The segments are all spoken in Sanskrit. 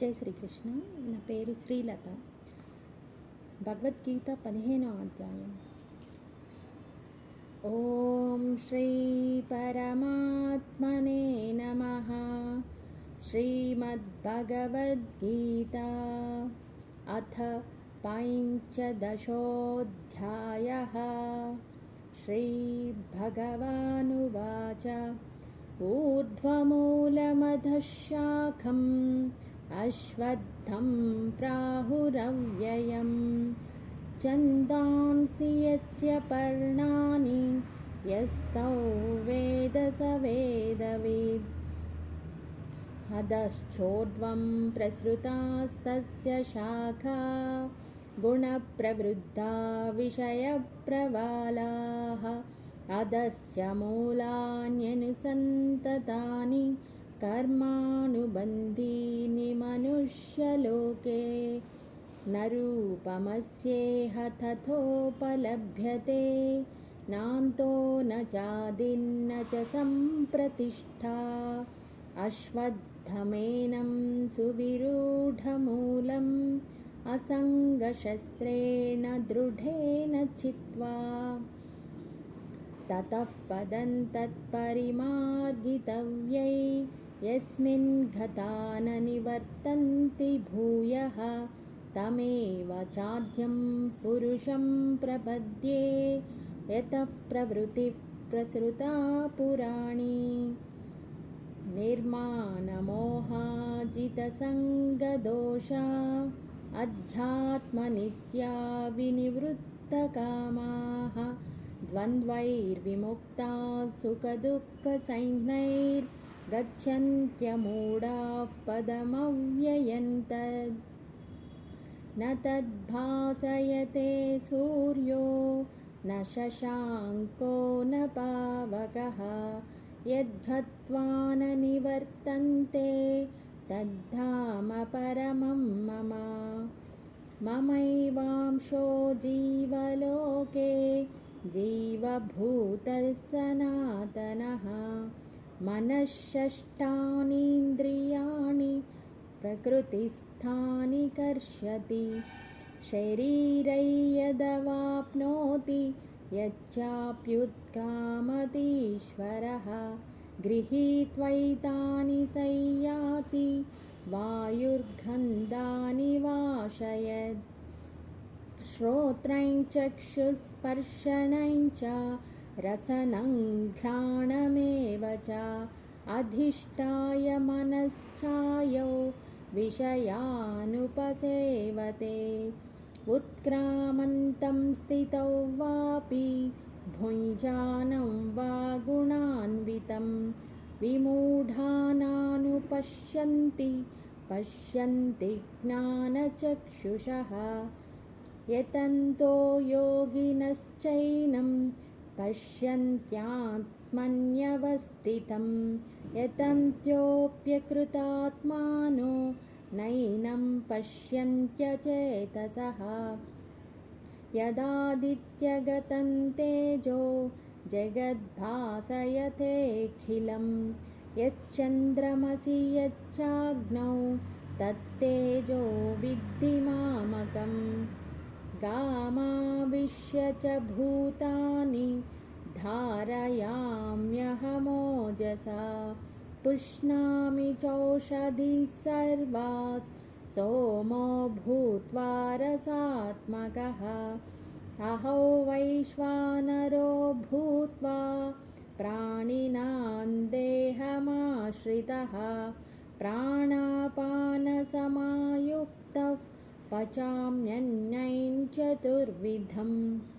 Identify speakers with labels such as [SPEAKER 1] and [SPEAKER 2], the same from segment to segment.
[SPEAKER 1] జై శ్రీకృష్ణ నా పేరు శ్రీలత భగవద్గీత పదిహేనో అధ్యాయం ఓం శ్రీ పరమాత్మనే నమ శ్రీమద్భగవద్గీత అథ पञ्चदशोऽध्यायः श्रीभगवानुवाच ऊर्ध्वमूलमधशाखम् अश्वत्थं प्राहुरव्ययं। चन्दांसि यस्य पर्णानि यस्तौ वेद स वेदविद्। अधश्चोर्ध्वं प्रसृतास्तस्य शाखा गुणप्रवृद्धा विषयप्रवालाः अधश्च मूलान्यनुसन्ततानि कर्मानुबन्धीनि मनुष्यलोके न रूपमस्येह तथोपलभ्यते नान्तो न चादिन्न च सम्प्रतिष्ठा। अश्वत्थमेनं सुविरूढमूलम् असङ्गशस्त्रेण दृढेन चित्वा ततः पदं तत्परिमार्गितव्यै यस्मिन् गता न निवर्तन्ति भूयः तमेव चाद्यं पुरुषं प्रपद्ये यतः प्रवृत्तिः प्रसृता पुराणी। निर्माणमोहाजितसङ्गदोषा अध्यात्मनित्या विनिवृत्तकामाः द्वन्द्वैर्विमुक्ता सुखदुःखसैन्यैर्गच्छन्त्यमूढाः पदमव्ययन्तद् न तद्भासयते सूर्यो न शशाङ्को न पावकः। यद्गत्वा न निवर्तन्ते तद्धाम परमं मम। ममैवांशो जीवलोके जीवभूतः सनातनः मनःषष्ठानीन्द्रियाणि प्रकृतिस्थानि कर्षति। शरीरै यदवाप्नोति यच्चाप्युत्क्रामतीश्वरः गृहीत्वैतानि संयाति वायुर्गन्धानि वाशयत्। श्रोत्रं रसनं घ्राणमेव च अधिष्ठाय मनश्चायो विषयानुपसेवते। उत्क्रामन्तं स्थितौ वापि भुञ्जानं वा गुणान्वितं। विमूढानानुपश्यन्ति पश्यन्ति ज्ञानचक्षुषः। यतन्तो योगिनश्चैनं पश्यन्त्यात्मन्यवस्थितं यतन्त्योऽप्यकृतात्मानो नैनं पश्यन्त्यचेतसः। यदादित्यगतं तेजो जगद्भासयतेऽखिलं यच्चन्द्रमसि यच्चाग्नौ तत्तेजो विद्धिमामकम् च भूतानि धारयाम्यहमोजसा। पुष्णामि चौषधिः सर्वास् सोमो भूत्वा रसात्मकः। अहो वैश्वानरो भूत्वा प्राणिनां देहमाश्रितः। प्राणापानसमायुक्तः पचाम्यन्यं चतुर्विधम्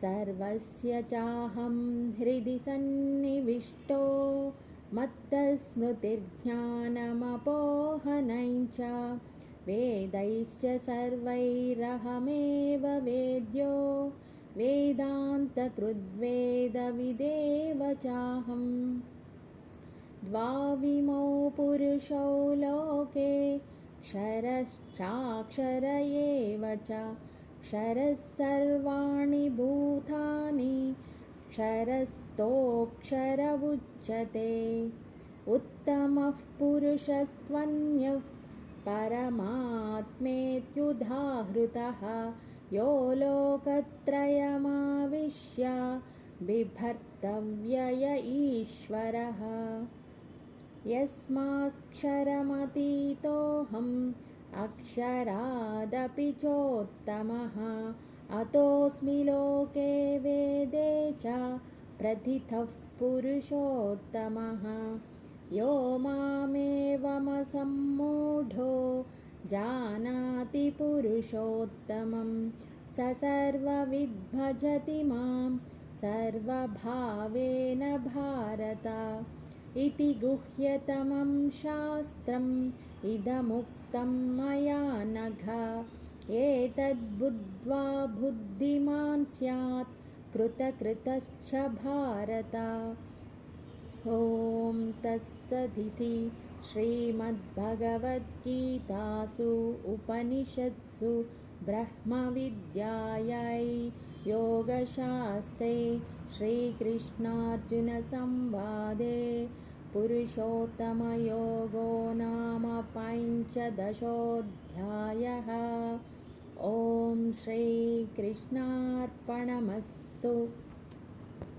[SPEAKER 1] सर्वस्य चाहं हृदि सन्निविष्टो मत्तस्मृतिर्ज्ञानमपोहनं च वेदैश्च सर्वैरहमेव वेद्यो वेदान्तकृद्वेदविदेव चाहम् द्वाविमौ पुरुषौ लोके क्षरश्चाक्षर एव च क्षरः सर्वाणि भूतानि क्षरस्थोऽक्षर उच्यते उत्तमः पुरुषस्त्वन्यः परमात्मेत्युदाहृतः। यो लोकत्रयमाविश्य बिभर्तव्यय ईश्वरः। यस्माक्षरमतीतोऽहम् अक्षरादपि चोत्तमः। अतोऽस्मि लोके वेदे च प्रथितः पुरुषोत्तमः। यो मामेवमसम्मूढो जानाति पुरुषोत्तमं स सर्वविद्भजति मां सर्वभावेन भारत। इति गुह्यतमं शास्त्रम् मया नघ। एतद्बुद्ध्वा बुद्धिमान् स्यात् कृतकृतश्च भारत। ॐ तत्सदिति श्रीमद्भगवद्गीतासु उपनिषत्सु ब्रह्मविद्यायै योगशास्त्रे श्रीकृष्णार्जुनसंवादे पुरुषोत्तमयोगो नाम पञ्चदशोऽध्यायः। ॐ श्रीकृष्णार्पणमस्तु